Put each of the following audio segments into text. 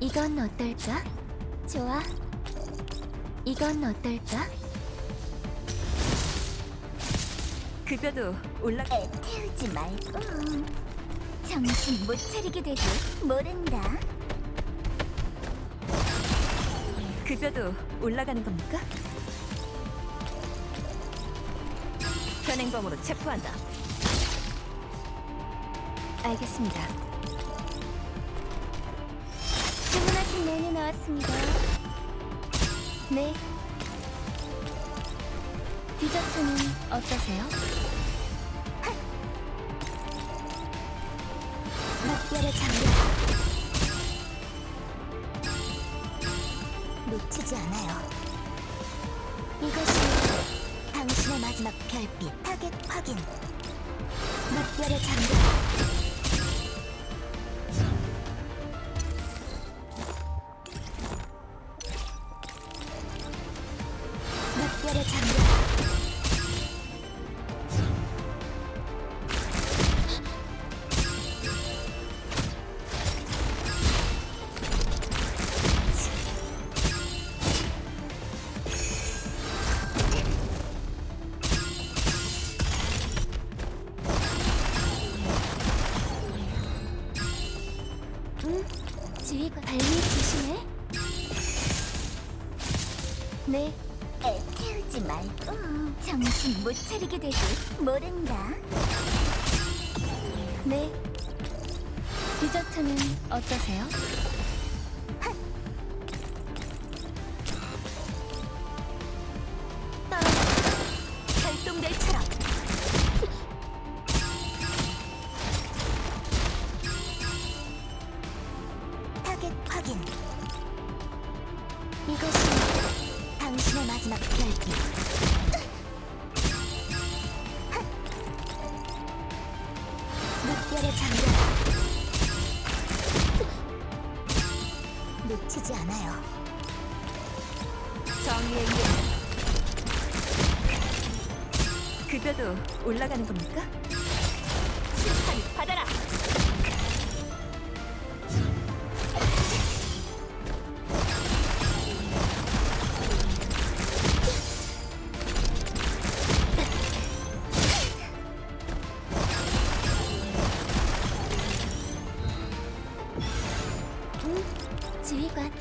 이건 어떨까? 좋아. 이건 어떨까? 급여도 올라 애 태우지 말고 정신 못 차리게 되고 모른다. 급여도 올라가는 겁니까? 현행범으로 체포한다. 알겠습니다. 나왔습니다. 네. 디저트는 어떠세요? 막별의 장벽 놓치지 않아요. 이것이 당신의 마지막 별빛 타겟 확인. 막별의 장벽 지휘관 발밑 조심해. 네. 애 태우지 말고 정신 못 차리게 되고 모른다. 네. 디저트는 어떠세요? 묵별의 장벽. 놓치지 않아요. 정의의 이름. 급여도 올라가는 겁니까? 심판 받아라.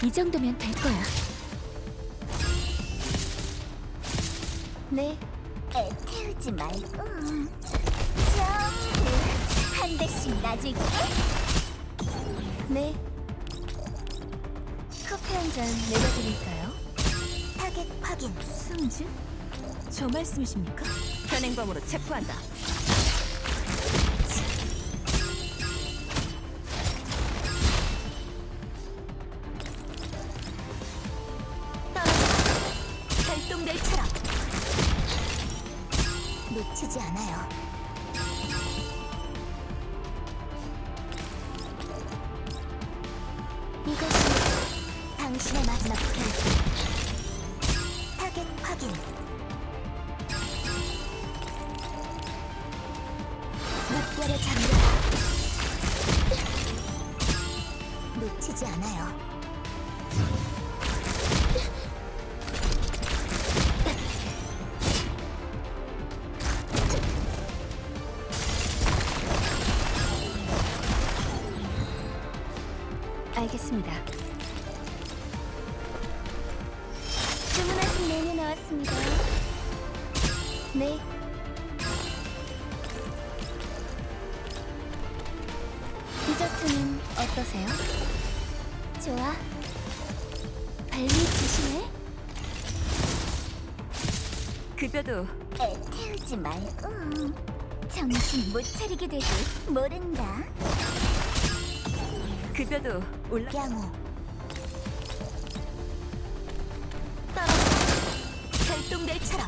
이 정도면 될 거야. 네. 애 태우지 말고 전부 한 대씩 놔줄게. 네. 커피 한 잔 내려드릴까요? 타겟 확인. 승진? 저 말씀이십니까? 현행범으로 체포한다. 활동들처럼 놓치지 않아요. 나왔습니다. 네. 디저트는 어떠세요? 좋아. 발밑 조심해. 급여도 애 태우지 말고 정신 못 차리게 되고 모른다. 급여도 올라. 양호. 활동들처럼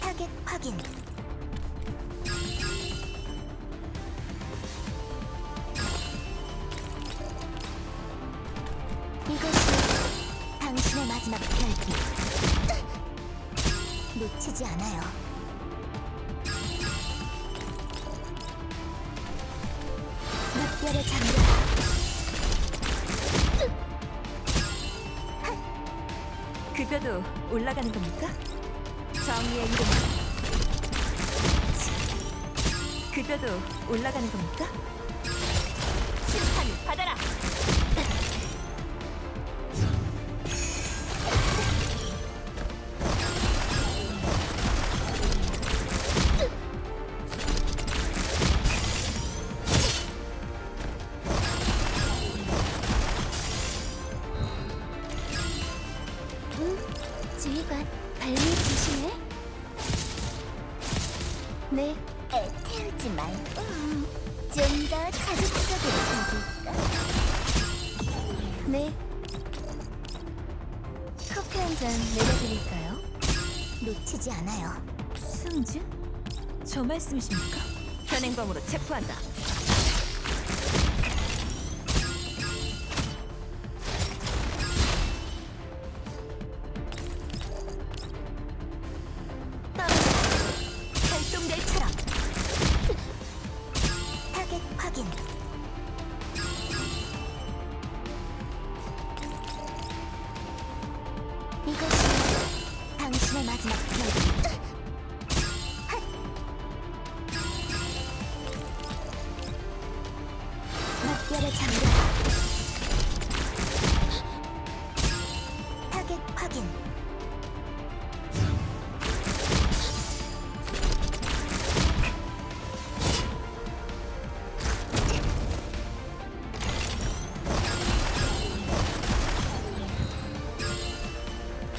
타겟 확인. 이것이 당신의 마지막 별빛. 놓치지 않아요. 낯별의 장벽 급여도 올라가는 겁니까? 정의의 이름으로 급여도 올라가는 겁니까? 네, 애 태우지 말고 좀 더 자극적으로 해볼까? 네. 커피 한 잔 내려드릴까요? 놓치지 않아요 승진? 저 말씀이십니까? 현행범으로 체포한다. 당신의 마지막 확인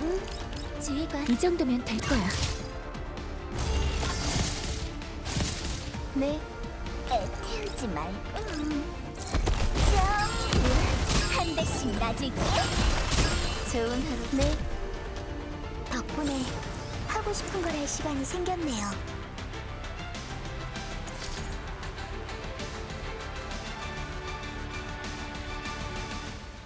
응? 지휘관, 이 정도면 될 거야. 네, 애 태우지 말고 전부 한 대씩 놔줄게 좋은 하루. 네, 덕분에 하고 싶은 걸 할 시간이 생겼네요